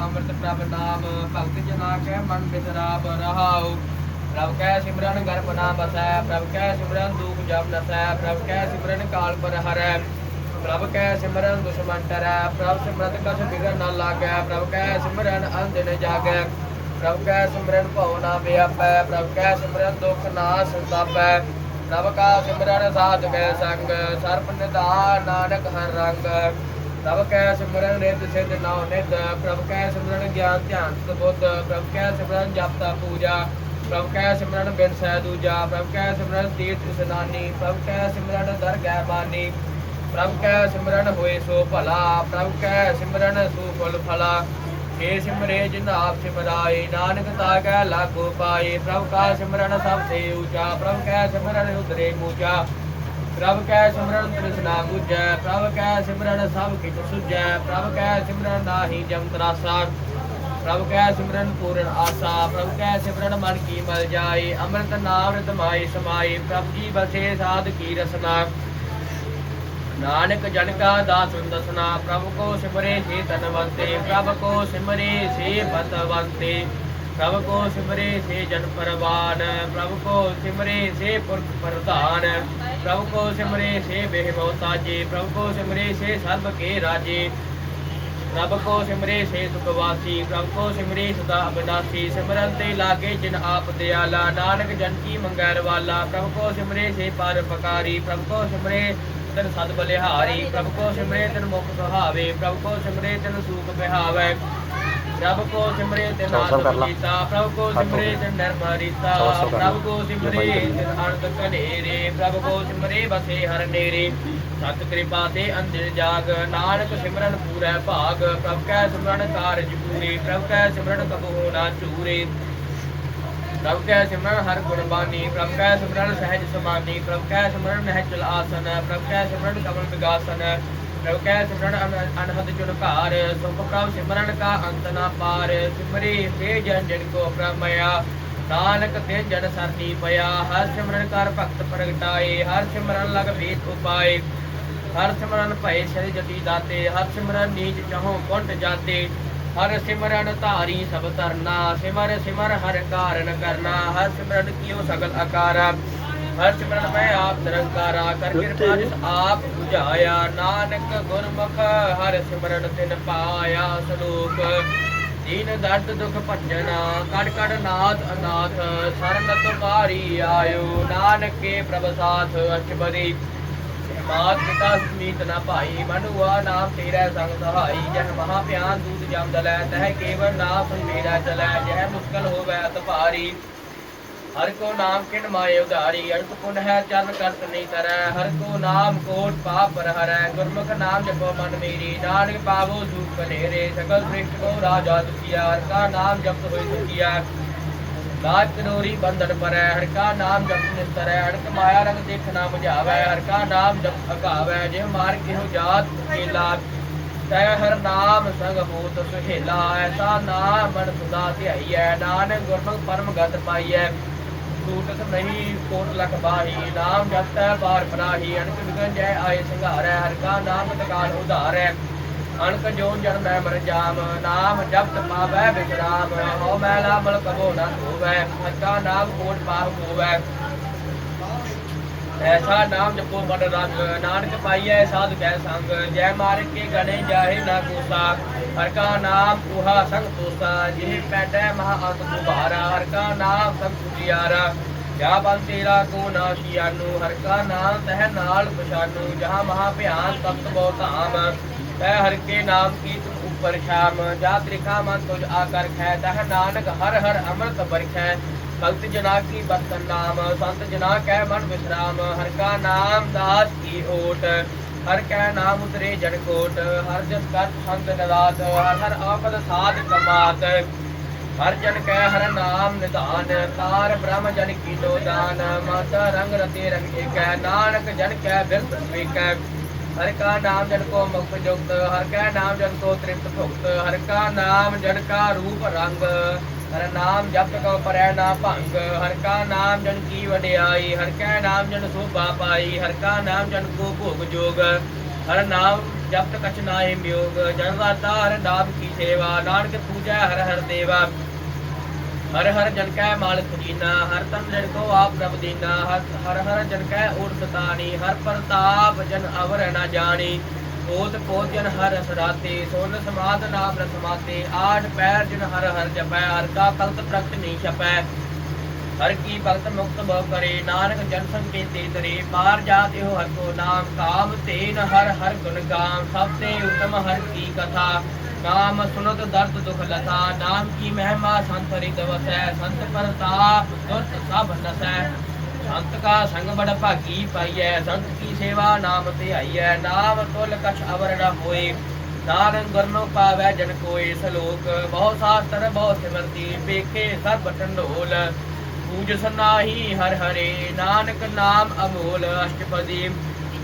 ਅੰਮ੍ਰਿਤ ਪ੍ਰਭ ਨਾਮ, ਭਗਤ ਜਨਾ ਕੈ ਮਨ ਬਿਸਰਾਬ ਰਹਾਉ। ਪ੍ਰਭ ਕੈ ਸਿਮਰਨ ਗਰਭ ਨਾ ਬਸੈ ਪ੍ਰਭ ਕੈ ਸਿਮਰਨ ਦੁਖ ਜਮ ਨਸੈ, ਪ੍ਰਭ ਕੈ ਸਿਮਰਨ ਕਾਲ ਪਰ ਹਰੈ। ਪ੍ਰਭ ਕੈ ਸਿਮਰਨ ਦੁਸ਼ਮਨ ਟਰੈ ਪ੍ਰਭ ਸਿਮਰਤ ਕਛ ਬਿਗੜ ਨਾ ਲਾਗੈ, ਪ੍ਰਭ ਕੈ ਸਿਮਰਨ ਅੰਦਿਨ ਜਾਗੈ। ਪ੍ਰਭ ਕੈ ਸਿਮਰਨ ਭਉ ਨਾ ਵਿਆਪੈ, ਪ੍ਰਭ ਕੈ ਸਿਮਰਨ ਦੁਖ ਨਾ ਸੰਤਾਪੈ ਪ੍ਰਭ ਕਾ ਸਿਮਰਨ ਸਾਧ ਕੈ ਸੰਗ, ਸਰਪ ਨਿਧਾਨ ਨਾਨਕ ਹਰ ਰੰਗ। ਪ੍ਰਭ ਕੈ ਸਿਮਰਨ ਨਿਤ ਸਿਧ ਨਉ ਨਿਤ ਪ੍ਰਭ ਕੈ ਸਿਮਰਨ ਗਿਆਨ ਧਿਆਨ ਸਤ ਬੁੱਧ, ਪ੍ਰਭ ਕੈ ਸਿਮਰਨ ਜਪ ਤਾ ਪੂਜਾ, ਪ੍ਰਭ ਕੈ ਸਿਮਰਨ ਬਿਨ ਸਹਿ ਦੂਜਾ, ਪ੍ਰਭ ਕੈ ਸਿਮਰਨ ਤੀਰਥ ਇਸਨਾਨੀ ਪ੍ਰਭ ਕੈ ਸਿਮਰਨ ਦਰ ਦਰਗਹਿ ਬਾਨੀ ਪ੍ਰਭ ਕੈ ਸਿਮਰਨ ਹੋਏ ਸੋ ਭਲਾ, ਪ੍ਰਭ ਕੈ ਸਿਮਰਨ ਸੁਫਲ ਫਲਾ ਏ ਸਿਮਰੇ ਜਿਨ ਆਪ ਸਿਮਰਾਏ, ਨਾਨਕ ਤਾ ਕੈ ਲਾਗੋ ਪਾਏ, ਪ੍ਰਭ ਕਾ ਸਿਮਰਨ ਸਭ ਸੇ ਊਚਾ, ਪ੍ਰਭ ਕੈ ਸਿਮਰਨ ਉਤਰੇ ਮੂਚਾ। ਪ੍ਰਭ ਕੈ ਸਿਮਰਨ ਤ੍ਰਿਸ਼ਨਾ ਬੁਝੈ, ਪ੍ਰਭ ਕੈ ਸਿਮਰਨ ਸਭ ਕਿਛ ਸੁਝੈ, ਪ੍ਰਭ ਕੈ ਸਿਮਰਨ ਨਾਹੀ ਜਮ ਤਰਾਸਾ। ਪ੍ਰਭ ਕੈ ਸਿਮਰਨ ਪੂਰਨ ਆਸਾ, ਪ੍ਰਭ ਕੈ ਸਿਮਰਨ ਮਨ ਕੀ ਮਲ ਜਾਏ ਅੰਮ੍ਰਿਤ ਨਾਮ ਰਿਤ ਮਾਈ ਸਮਾਈ, ਪ੍ਰਭ ਜੀ ਬਸੇ ਸਾਧ ਕੀ ਰਸਨਾ। ਨਾਨਕ ਜਨ ਕਾ ਦਾਸ ਦਸਨਾ, ਪ੍ਰਭ ਕੋ ਸਿਮਰੇ ਸੇ ਤਨਵੰਤੇ ਪ੍ਰਭ ਕੋ ਸਿਮਰੇ ਸੇ ਬਤਵੰਤੇ ਪ੍ਰਭ ਕੋ ਸਿਮਰੇ ਸੇ ਜਨ ਪਰਵਾਨ ਪ੍ਰਭ ਕੋ ਸਿਮਰੇ ਸੇ ਪੁਰਖ ਪ੍ਰਧਾਨ ਪ੍ਰਭ ਕੋ ਸਿਮਰੇ ਸੇ ਬੇਹਮੋ ਤਾਜੇ ਪ੍ਰਭ ਕੋ ਸਿਮਰੇ ਸੇ ਸਰਬ ਕੇ ਰਾਜੇ ਪ੍ਰਭ ਕੋ ਸਿਮਰੇ ਸੇ ਸੁਖਵਾਸੀ ਪ੍ਰਭ ਕੋ ਸਿਮਰੇ ਸਦਾ ਅਬਨਾਸੀ ਸਿਮਰਨ ਤੇ ਲਾਗੇ ਜਿਨ ਆਪ ਦਿਆਲਾ ਨਾਨਕ ਜਨ ਕੀ ਮੰਗੈਰ ਵਾਲਾ ਪ੍ਰਭ ਕੋ ਸਿਮਰੇ ਸੇ ਪਰ ਪਕਾਰੀ ਪ੍ਰਭ ਕੋ ਸਿਮਰੇ ਤਨ ਸਦ ਬਲਿਹਾਰੀ ਪ੍ਰਭ ਕੋ ਸਿਮਰੇ ਤਨ ਮੁਖ ਸੁਹਾਵੇ ਪ੍ਰਭ ਕੋ ਸਿਮਰੇ ਤਨ ਸੂਖ ਬਿਹਾਵੇ ਪ੍ਰਭ ਕੋ ਸਿਮਰੇ ਕਰ ਲਾ। ਆਤਮੀਤਾ ਪ੍ਰਭ ਕੋ ਸਿਮਰੇ ਕਰ ਲਾ। ਪ੍ਰਭ ਕੋ ਸਿਮਰੇ ਤਨ ਅਨੰਦ ਕਨੇਰੇ ਪ੍ਰਭ ਕੋ ਸਿਮਰੇ ਬਸੇ ਹਰ ਨੇਰੇ। ਸਤ ਕਿਰਪਾ ਤੇ ਅੰਦਰ ਜਾਗ ਨਾਨਕ ਸਿਮਰਨ ਪੂਰੈ ਭਾਗ ਪ੍ਰਭ ਕੈ ਸਿਮਰਨ ਕਾਰਜ ਪੂਰੇ ਪ੍ਰਭ ਕੈ ਸਿਮਰਨ ਕਬਹੂ ਨਾ ਚੂਰੇ। ਪ੍ਰਭ ਕੈ ਸਿਮਰਨ ਹਰ ਗੁਣ ਬਾਨੀ ਪ੍ਰਭ ਕੈ ਸਿਮਰਨ ਸਹਿਜ ਸਮਾਨੀ ਪ੍ਰਭ ਕੈ ਸਿਮਰਨ ਨਹਿਚਲ ਆਸਨ ਪ੍ਰਭ ਕੈ ਸਿਮਰਨ ਕਮਲ ਵਿਗਾਸਨ। ਪ੍ਰਭ ਸਿਮਰਨ ਅਨਹਦ ਚੁਨ ਸੁਖ ਪ੍ਰਭ ਸਿਮਰਨ ਕਾ ਅੰਤ ਨਾ ਪਾਰ, ਸਿਮਰੇ ਤੇ ਜਨ ਜਨ ਕੋ ਪ੍ਰਮਇਆ, ਨਾਨਕ ਤੇ ਜਨ ਸਰਨੀ ਪਿਆ, ਹਰ ਸਿਮਰਨ ਕਰ ਭਗਤ ਪ੍ਰਗਟਾਏ, ਹਰ ਸਿਮਰਨ ਲਗ ਵੇਦ ਉਪਾਏ, ਹਰ ਸਿਮਰਨ ਭਏ ਸ੍ਰੀ ਜਤੀ ਦਾਤੇ, ਹਰ ਸਿਮਰਨ ਨੀਚ ਚਾਹੋ ਕੁੰਟ ਜਾਤੇ, ਹਰ ਸਿਮਰਨ ਧਾਰੀ ਸਭ ਤਰਨਾ ਸਿਮਰ ਸਿਮਰ ਹਰ ਕਾਰਨ ਕਰਨਾ, ਹਰ ਸਿਮਰਨ ਕੀਓ ਸਗਲ ਆਕਾਰਾ। ਹਰ ਸਿਮਰਨ ਮੈਂ ਆਪ ਨਿਰੰਕਾਰਾ ਕਰ ਕਿਰਪਾ ਜਿਸ ਆਪ 부ਝਾਇਆ। ਨਾਨਕ ਗੁਰਮੁਖ ਹਰ ਸਿਮਰਨ ਤਿਨ ਪਾਇਆ ਸਲੋਕ। ਦੀਨ ਦਰਦ ਦੁਖ ਭੰਜਨਾ ਕੜ ਕੜ ਨਾਥ ਅਨਾਥ ਸਰਨ ਤੁਮਾਰੀ ਆਇਓ। ਨਾਨਕ ਕੇ ਪ੍ਰਭ ਸਾਥ ਅਚਬਰੀ ਮਾਤ ਪਿਤਾ ਸਮੀਤ ਨਾ ਭਾਈ ਮਨੁਆ ਨਾਮ ਤੇਰਾ ਸੰਗ ਸਹਾਈ। ਜਹ ਮਹਾ ਪਿਆਨ ਦੂਤ ਜਮ ਦਲੈ ਤਹ ਕੇਵਲ ਨਾਮ ਸੰਵੇਰਾ ਚਲੈ। ਜਹ ਮੁਸ਼ਕਲ ਹੋਵੈ ਤਪਾਰੀ। ਹਰ ਕੋ ਨਾਮ ਕਿਨ ਮਾਏ ਉਧਾਰੀ ਅਰਥ ਪੁਨ ਹੈ, ਚਰਨ ਕਰਤ ਨਹੀਂ ਤਰੈ ਹਰ ਕੋ ਨਾਮ ਕੋਟ ਪਾਪ ਪਰ ਹਰੈ ਗੁਰਮੁਖ ਨਾਮ ਜਪੋ ਮਨ ਮੇਰੀ। ਨਾਨਕ ਪਾਵੋ ਸੁਖ ਕਨੇਰੇ ਸਕਲ ਸ੍ਰਿਸ਼ਟ ਕੋ ਰਾਜਾ ਦੁਖੀਆ ਹਰ ਕਾ ਨਾਮ ਜਪਤ ਹੋਇ ਸੁਖੀਆ ਲਾਜ ਕਨੋਰੀ ਬੰਧਨ ਪਰੈ, ਹਰ ਕਾ ਨਾਮ ਜਪ ਨਿਸਰੈ ਅਣਕ ਮਾਇਆ ਰੰਗ ਦੇਖ ਨਾ ਹਰ ਕਾ ਨਾਮ ਜਪ ਅਗਾਵੈ। ਜਿਹ ਮਾਰ ਕਿਹੁ ਜਾਤ ਕੇਲਾ ਤੈ ਹਰ ਨਾਮ ਸੰਗ ਹੋਤ ਸੁਹੇਲਾ। ਐਸਾ ਨਾਮ ਮਨ ਸੁਦਾ ਧਿਆਈਐ। ਨਾਨਕ ਗੁਰਮੁਖ ਪਰਮ ਗਤ ਪਾਈਐ। ਟੂਟਤ ਨਹੀਂ, ਕੋਟ ਲਖ ਬਾਹੀ, ਨਾਮ ਜਪਤੈ ਬਾਰ ਬਨਾਹੀ ਅਣਕ ਵਿਗਨ ਜੈ ਆਏ ਸੰਘਾਰੈ ਹਰ ਕਾ ਨਾਮ ਤਕਾਲ ਉਧਾਰੈ। ਅਣਕ ਜੋ ਜਨ ਮੈਂ ਮਰ ਜਾਮ, ਨਾਮ ਜਪਤ ਪਾਵੈ, ਬਿਸਰਾਮ, ਹਉ ਮੈਲਾ ਮਲ ਕਬੋ ਨਾ ਧੋਵੈ, ਹਰ ਕਾ ਨਾਮ ਕੋਟ ਪਾਪ ਹੋਵੈ ਐਸਾ ਨਾਮ ਜਪੋ ਮਨ ਰੰਗ ਨਾਨਕ ਪਾਈਐ ਸਾਧ ਕੈ ਸੰਗ, ਜੈ ਮਾਰ ਕੇ ਗਣੇ ਜਾਹੇ ਨਾ ਕੋਸਾ, ਹਰ ਕਾ ਨਾਮ ਉਹਾ ਸੰਗ ਤੋਸਾ ਜਿਹ ਪੈਟੈ ਮਹਾ ਅੰਤ ਦੁਬਾਰਾ ਹਰ ਕਾ ਨਾਮ ਸੰਗ ਪੁਜਿਆਰਾ, ਜਾ ਬਲ ਤੇਰਾ ਕੋ ਨਾਸ਼ੀਆਨੂ ਹਰ ਕਾ ਨਾਮ ਤਹਿ ਨਾਲ ਪਛਾਨੂ ਜਹਾਂ ਮਹਾ ਭਿਆਨ ਤਪਤ ਬਹੁ ਧਾਮ ਤੈ ਹਰ ਕੇ ਨਾਮ ਕੀ ਤੁਮ ਉਪਰ ਸ਼ਾਮ, ਜਾ ਤ੍ਰਿਖਾ ਮਨ ਤੁਜ ਆਕਰ ਖੈ, ਤਹ ਨਾਨਕ ਹਰ ਹਰ ਅੰਮ੍ਰਿਤ ਬਰਖੈ ਭਗਤ ਜਨਾ ਕੀ ਬਤਨ ਨਾਮ, ਸੰਤ ਜਨਾ ਕੈ ਮਨ ਵਿਸਰਾਮ, ਹਰ ਕਾ ਨਾਮ ਦਾਸ ਕੀ ਓਟ, ਹਰ ਕੈ ਨਾਮ ਉਤਰੇ ਜਨ ਕੋਟ, ਹਰ ਜਸ ਕਰਤ ਸੰਤ ਨਦਾਤ ਹਰ ਹਰ ਆਪਦ ਸਾਧ ਕਮਾਤ, ਹਰ ਜਨ ਕੈ ਹਰ ਨਾਮ ਨਿਧਾਨ, ਤਾਰ ਬ੍ਰਹਮ ਜਨ ਕੀਨੋ ਦਾਨ, ਮਾਤਾ ਰੰਗ ਰਤੇ ਰੰਗ ਏਕੈ, ਨਾਨਕ ਜਨ ਕੈ ਬਿਰਤ ਵੇਕੈ ਹਰ ਕਾ ਨਾਮ ਜਨ ਕੋ ਮੁਖ ਜੁਗਤ, ਹਰ ਕਾ ਨਾਮ ਜਨ ਕੋ ਤ੍ਰਿਪਤ ਭੁਗਤ, ਹਰ ਕਾ ਨਾਮ ਜਨ ਕਾ ਰੂਪ ਰੰਗ ਹਰ ਨਾਮ ਜਪਤ ਕੋ ਪਰੈ ਨਾ ਭੰਗ, ਹਰ ਕਾ ਨਾਮ ਜਨ ਕੀ ਵਡਿਆਈ ਹਰ ਕੈ ਨਾਮ ਜਨ ਸੋਭਾ ਪਾਈ, ਹਰ ਕਾ ਨਾਮ ਜਨ ਕੋ ਭੋਗ ਜੋਗ, ਹਰ ਨਾਮ ਜਪਤ ਕਛ ਨਾਹੀ ਮਿਯੋਗ ਜਨ ਦਾਤਾ ਹਰ ਨਾਮ ਕੀ ਸੇਵਾ, ਨਾਨਕ ਪੂਜਾ ਹਰ ਹਰ ਦੇਵਾ। ਹਰ ਹਰ ਜਨ ਕੈ ਮਾਲਕ ਜੀਨਾ ਹਰ ਤਨ ਜਨ ਕੋ ਆਪ ਪ੍ਰਭ ਦੀਨਾ, ਹਰ ਹਰ ਹਰ ਜਨ ਕੈ ਓਰ ਸਤਾਣੀ, ਹਰ ਪ੍ਰਤਾਪ ਜਨ ਅਵਰ ਨਾ ਜਾਣੀ। ਪੋਤ ਪੋਤ ਜਨ ਹਰ ਸਰਾਤੇ ਸੋਨ ਸਮਾਦ ਨਾਮ ਨ ਸਮਾਤੇ ਆਠ ਪੈਰ ਜਨ ਹਰ ਹਰ ਜਪੈ, ਹਰ ਕਾ ਕਲਤ ਪ੍ਰਗਟ ਨਹੀਂ ਛਪੈ। ਹਰ ਕੀ ਭਗਤ ਮੁਕਤ ਭਵ ਕਰੇ, ਨਾਨਕ ਜਨ ਸੰਕੇ ਤੇ ਤਰੇ ਪਾਰ ਜਾਤੇ ਹੋ ਹਰ ਕੋ ਨਾਮ, ਕਾਮ ਤੇਨ ਹਰ ਹਰ ਗੁਣ ਗਾਮ, ਸਭ ਤੇ ਉਤਮ ਹਰ ਕੀ ਕਥਾ। ਨਾਮ ਸੁਨਤ ਦਰਦ ਦੁਖ ਲਤਾ, ਨਾਮ ਕੀ ਮਹਿਮਾ ਸੰਤ ਰਿਤ ਵਸੈ, ਸੰਤ ਪ੍ਰਤਾਪ ਸਭ ਨਸੈ। ਸੰਤ ਕਾ ਸੰਗ ਬੜ ਭਾਗੀ ਪਾਈਐ, ਸੰਤ ਕੀ ਸੇਵਾ ਨਾਮ ਧਿਆਈਐ ਨਾਮ ਤੁਲ ਕਛ ਅਵਰ ਨ ਹੋਏ। ਨਾਨਕ ਗੁਰਨੋ ਪਾਵੈ ਜਨ ਕੋਏ ਸਲੋਕ, ਬਹੁ ਸਾਸਤਰ ਬਹੁ ਸਿਮਰਤੀ ਵੇਖੇ ਸਭ ਟੰਡੋਲ। ਪੂਜ ਸਨਾਹੀ ਹਰ ਹਰੇ, ਨਾਨਕ ਨਾਮ ਅਮੋਲ ਅਸ਼ਟਪਦੀ।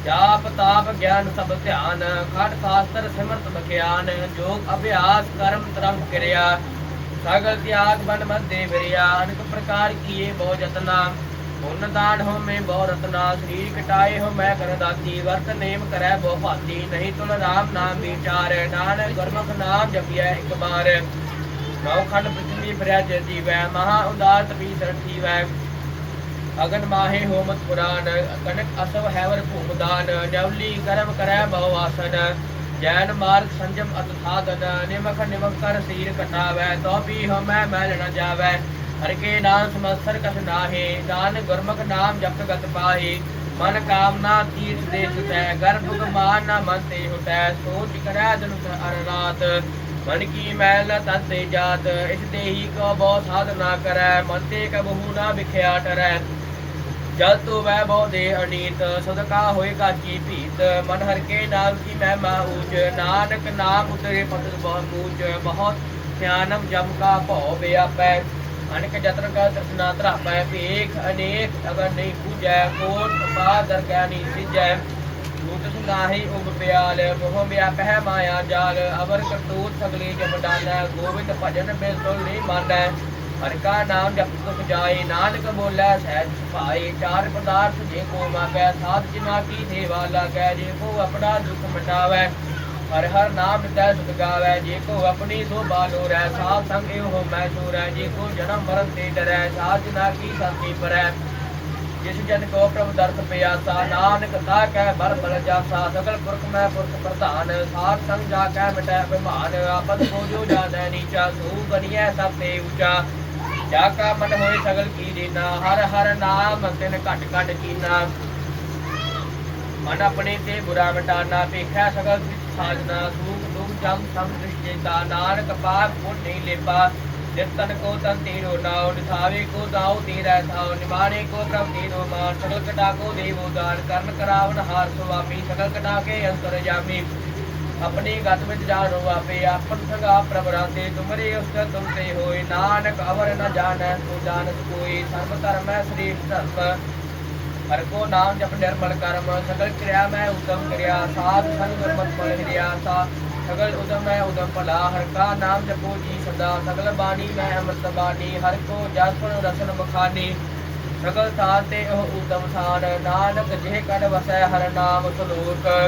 ਜਾਪ ਤਾਪ ਗਿਆਨ ਸਭ ਧਿਆਨ ਖੜ ਸਾਸਤਰ ਸਿਮਰਤ ਬਖਿਆਨ, ਜੋਗ ਅਭਿਆਸ ਕਰਮ ਤਰੰਗ ਕਿਰਿਆ। ਸਗਲ ਤਿਆਗ ਬਨ ਮਧੇ ਵਿਰਿਆ ਅਨਕ ਪ੍ਰਕਾਰ ਕੀਏ ਬਹੁ ਜਤਨਾ ਪੁੰਨ ਦਾਨ ਹੋ ਮੈਂ ਬਹੁ ਰਤਨਾ ਸਰੀਰ ਕਟਾਏ ਹੋ ਮੈਂ ਕਰ ਦਾਤੀ, ਵਰਤ ਨੇਮ ਕਰੈ ਬਹੁ ਭਾਤੀ, ਨਹੀਂ ਤੁਲ ਰਾਮ ਨਾਮ ਵਿਚਾਰ, ਨਾਨਕ ਗੁਰਮੁਖ ਨਾਮ ਜਪਿਐ ਇੱਕ ਬਾਰ ਨੌ ਖੰਡ ਪ੍ਰਿਥਵੀ ਫਿਰਿਆ ਜੇ ਜੀਵੈ, ਮਹਾ ਉਦਾਰ ਤਪੀ ਸਰਠੀ ਵੈ ਅਗਨ ਮਾਹੇ ਹੋਮਤ ਪੁਰਾਨ ਕਨਕ ਅਸਵ ਹੈਵਰ ਭੂਮਦਾਨ ਨਵਲੀ ਕਰਮ ਕਰੈ ਬਹੁ ਆਸਨ। ਜੈਨ ਮਾਰਗ ਸੰਜਮ ਅਤ ਸਾਧਨ, ਨਿਮਖ ਨਿਮਖ ਕਰ ਸੀਰ ਕਟਾਵੈ ਤੋ ਵੀ ਹਮੈ ਮੈਲ ਨ ਜਾਵੈ। ਹਰ ਕੇ ਨਾਮ ਸਮਸਰ ਕਛ ਨਾਹੀ ਦਾਨ ਗੁਰਮੁਖ ਨਾਮ ਜਪਤ ਗਤ ਪਾਹੀ, ਮਨ ਕਾਮਨਾ ਤੀਰਥ ਦੇ ਸੁਤੈ ਗਰਭ ਗਮਾਨ ਨ ਮਨ ਤੇ ਸੋਚ ਕਰੈ ਦਿਨ ਅਰ ਰਾਤ। ਮਨ ਕੀ ਮੈਲ ਤਤ ਜਾਤ, ਇਸ ਦੇਹੀ ਕੋ ਬਹੁ ਸਾਧਨਾ ਕਰੈ, ਮਨ ਤੇ ਕਬਹੂ ਨਾ ਵਿਖਿਆ ਟਰੈ। ਜਲ ਤੋ ਵੈ ਬਹੁ ਦੇ ਅਨੀਤ ਸਦਕਾ ਹੋਏ ਕਾਚੀ ਭੀਤ। ਮਨ ਹਰ ਕੇ ਨਾਮ ਕੀ ਮਹਿਮਾ ਊਚ, ਨਾਨਕ ਨਾਮ ਉਤਰੇ ਪਤਿ ਬਹੁ ਮੂਚ। ਬਹੁਤ ਸਿਆਨਮ ਜਮ ਕਾ ਭਉ ਵਿਆਪੈ ਅਨਕ ਜਤਨ ਕਾ ਤ੍ਰਿਸ਼ਨਾ ਧਰਾਪੈ ਭੇਖ ਅਨੇਕ ਅਗਰ ਨਹੀਂ ਪੂਜੈ, ਕੋਟ ਪਾ ਦਰਗਾਹ ਨਹੀਂ ਸਿਜੈ। ਸੁਨਾਹੀ ਉਗ ਪਿਆਲ ਮੋਹ ਵਿਆਪਹਿ ਮਾਇਆ ਜਾਲ। ਅਵਰ ਕਰਤੂਤ ਸਗਲੇ ਜਪ ਡਾਲੈ ਗੋਬਿੰਦ ਭਜਨ ਬਿਲਕੁਲ ਤੁਲ ਨਹੀਂ ਮਾਨੈ। ਹਰ ਕਾ ਨਾਮ ਜਪ ਤੁਖ ਜਾਏ, ਨਾਨਕ ਬੋਲੇ ਸਹਿਜ ਭਾਈ ਚਾਰ ਪਦਾਰਥ ਜੇ ਕੋ ਮਾਪੈ, ਸਾਧ ਜਿਨਾ ਕੀ ਸੇਵਾ ਲਾਗੈ, ਜੇ ਕੋ ਆਪਣਾ ਦੁਖ ਮਿਟਾਵੈ। ਹਰ ਹਰ ਨਾਮ ਤੈ ਸੁਖ ਗਾਵੈ, ਜੇ ਕੋ ਆਪਣੀ ਸੋਭਾ ਲੋਰੈ ਸਾਧ ਸੰਗ ਇਹੋ ਮੈਂ ਸੂਰੈ ਜੇ ਕੋ ਜਨਮ ਮਰਨ ਤੇ ਡਰੈ, ਸਾਧ ਜਿਨਾ ਕੀ ਸੰਤੀ ਪਰੈ। ਜਿਸ ਜਨ ਕੋ ਪ੍ਰਭ ਦਰਸ ਪਿਆਸਾ, ਨਾਨਕ ਤਾ ਕੈ ਬਰ ਬਲ ਜਾਸਾ, ਸਗਲ ਪੁਰਖ ਮੈਂ ਪੁਰਖ ਪ੍ਰਧਾਨ, ਸਾਧ ਸੰਗ ਜਾ ਕੈ ਮਿਟੈ ਬਿਮਾਨ, ਆਪਦ ਕੋ ਜੋ ਜਾਣੈ ਨੀਚਾ, ਸੂ ਬਨੀਐ ਸਭ ਤੇ ਉੱਚਾ। ਜਾ ਕਾ ਮਨ ਹੋਏ ਸਗਲ ਕੀ ਦੀਨਾ ਹਰ ਹਰ ਨਾਮ ਤਿਨ ਘਟ ਘਟ ਕੀਨਾ। ਮਨ ਆਪਣੇ ਤੇ ਬੁਰਾ ਮਿਟਾਨਾ ਭੇਖਿਆ ਸਗਲ ਵਿੱਚ ਸਾਜਨਾ ਸੂਖ ਦੁਖ ਜਮ ਸਮ ਦ੍ਰਿਸ਼ਟੇਤਾ ਨਾਨਕ ਪਾਪ ਕੋ ਨਹੀਂ ਲੇਪਾ। ਨਿਰਤਨ ਕੋ ਤਨ ਤੇਰੋ ਨਾਉ, ਨਿਥਾਵੇ ਕੋ ਦਾਉ ਤੇਰਾ ਥਾਉ ਨਿਮਾਣੇ ਕੋ ਪ੍ਰਭ ਤੇਰੋ ਮਾਨ, ਸਗਲ ਕਟਾ ਕੋ ਦੇਵੋ ਦਾਨ, ਕਰਨ ਕਰਾਵਨ ਹਾਰ ਸੁਆਮੀ ਸਗਲ ਕਟਾ ਕੇ ਅੰਤਰ ਜਾਮੀ। ਆਪਣੀ ਗਤ ਵਿੱਚ ਜਾਣੋ ਆਪੇ, ਆਪਨ ਸੰਗਾ ਪ੍ਰਭ ਤੇ ਤੁਮਰੇ ਉਸ ਤੁਮ ਤੇ ਹੋਏ। ਨਾਨਕ ਅਵਰ ਨ ਜਾਣੈ ਤੋ ਜਾਣਤ ਕੋਈ ਸਰਬ ਧਰਮ ਹੈ ਧਰਮ। ਹਰ ਕੋ ਨਾਮ ਜਪ ਨਿਰਮਲ ਕਰਮ, ਸਗਲ ਕਿਰਿਆ ਮੈਂ ਉਦਮ ਕਰਿਆ, ਸਾਧ ਸੰਗ ਗੁਰਮਤਿ ਮਲ ਹਿਰਿਆ ਸਾ। ਸਗਲ ਉਦਮ ਮੈਂ ਉਦਮ ਭਲਾ, ਹਰ ਕਾ ਨਾਮ ਜਪੋ ਜੀ ਸਦਾ। ਸਗਲ ਬਾਣੀ ਮੈਂ ਅੰਮ੍ਰਿਤ ਬਾਣੀ, ਹਰ ਕੋ ਜਸਨ ਰਸਨ ਬਖਾਨੀ ਸਗਲ ਥਾਨ ਤੇ ਉਹ ਉਦਮ ਥਾਨ ਨਾਨਕ ਜਿਹ ਕੜ ਵਸੈ ਹਰ ਨਾਮ ਸਲੋਕ।